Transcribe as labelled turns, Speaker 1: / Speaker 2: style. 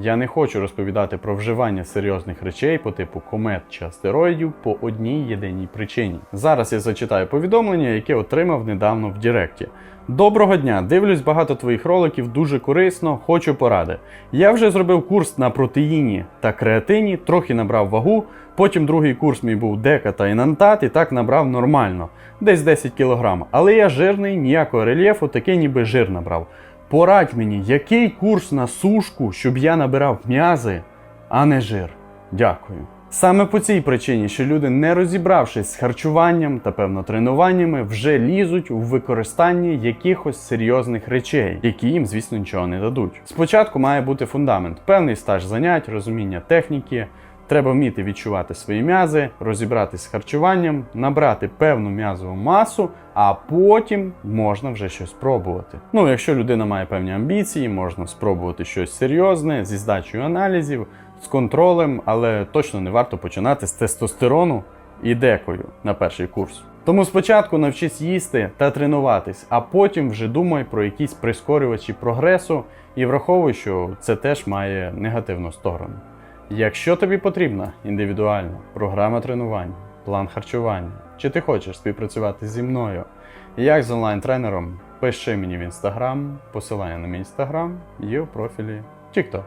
Speaker 1: Я не хочу розповідати про вживання серйозних речей по типу комет чи астероїдів по одній єдиній причині. Зараз я зачитаю повідомлення, яке отримав недавно в Директі. Доброго дня! Дивлюсь багато твоїх роликів, дуже корисно, хочу поради. Я вже зробив курс на протеїні та креатині, трохи набрав вагу. Потім другий курс мій був дека та інантат, і так набрав нормально, десь 10 кг. Але я жирний, ніякого рельєфу, таке ніби жир набрав. Порадь мені, який курс на сушку, щоб я набирав м'язи, а не жир. Дякую. Саме по цій причині, що люди, не розібравшись з харчуванням та певно тренуваннями, вже лізуть у використанні якихось серйозних речей, які їм, звісно, нічого не дадуть. Спочатку має бути фундамент, певний стаж занять, розуміння техніки. Треба вміти відчувати свої м'язи, розібратись з харчуванням, набрати певну м'язову масу, а потім можна вже щось пробувати. Ну, якщо людина має певні амбіції, можна спробувати щось серйозне зі здачею аналізів, з контролем, але точно не варто починати з тестостерону і декою на перший курс. Тому спочатку навчись їсти та тренуватись, а потім вже думай про якісь прискорювачі прогресу і враховуй, що це теж має негативну сторону. Якщо тобі потрібна індивідуальна програма тренувань, план харчування, чи ти хочеш співпрацювати зі мною, як з онлайн-тренером, пиши мені в інстаграм, посилання на мій інстаграм є у профілі TikTok.